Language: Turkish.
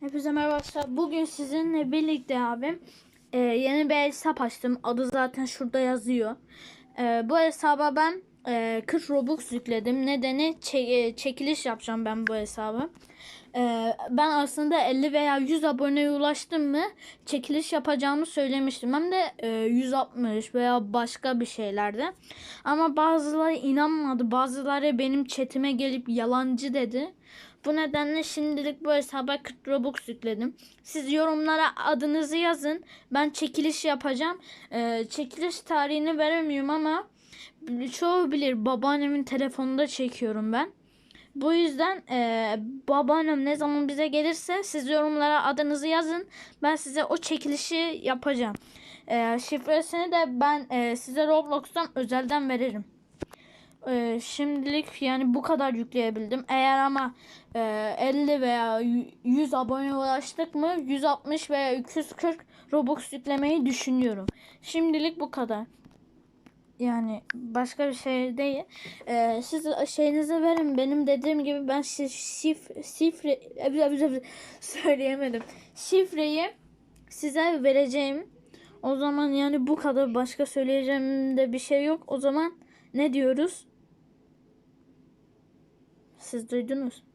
Hepinize merhaba arkadaşlar. Bugün sizinle birlikte abim e, yeni bir hesap açtım. Adı zaten şurada yazıyor. E, bu hesaba ben e, 40 Robux yükledim. Nedeni e, çekiliş yapacağım ben bu hesabı. E, ben aslında 50 veya 100 aboneye ulaştım mı çekiliş yapacağımı söylemiştim. Hem de e, 160 veya başka bir şeylerde. Ama bazıları inanmadı. Bazıları benim chatime gelip yalancı dedi. Bu nedenle şimdilik bu hesaba 40 Robux yükledim. Siz yorumlara adınızı yazın. Ben çekiliş yapacağım. Ee, çekiliş tarihini veremiyorum ama çoğu bilir babaannemin telefonunda çekiyorum ben. Bu yüzden e, babaannem ne zaman bize gelirse siz yorumlara adınızı yazın. Ben size o çekilişi yapacağım. E, şifresini de ben e, size Roblox'tan özelden veririm. Ee, şimdilik yani bu kadar yükleyebildim. Eğer ama e, 50 veya 100 abone ulaştık mı 160 veya 240 Robux yüklemeyi düşünüyorum. Şimdilik bu kadar. Yani başka bir şey değil. Ee, siz şeyinizi verin. Benim dediğim gibi ben şif, şif, şifre söyleyemedim. Şifreyi size vereceğim. O zaman yani bu kadar başka söyleyeceğim de bir şey yok. O zaman ne diyoruz? Siz duydunuz.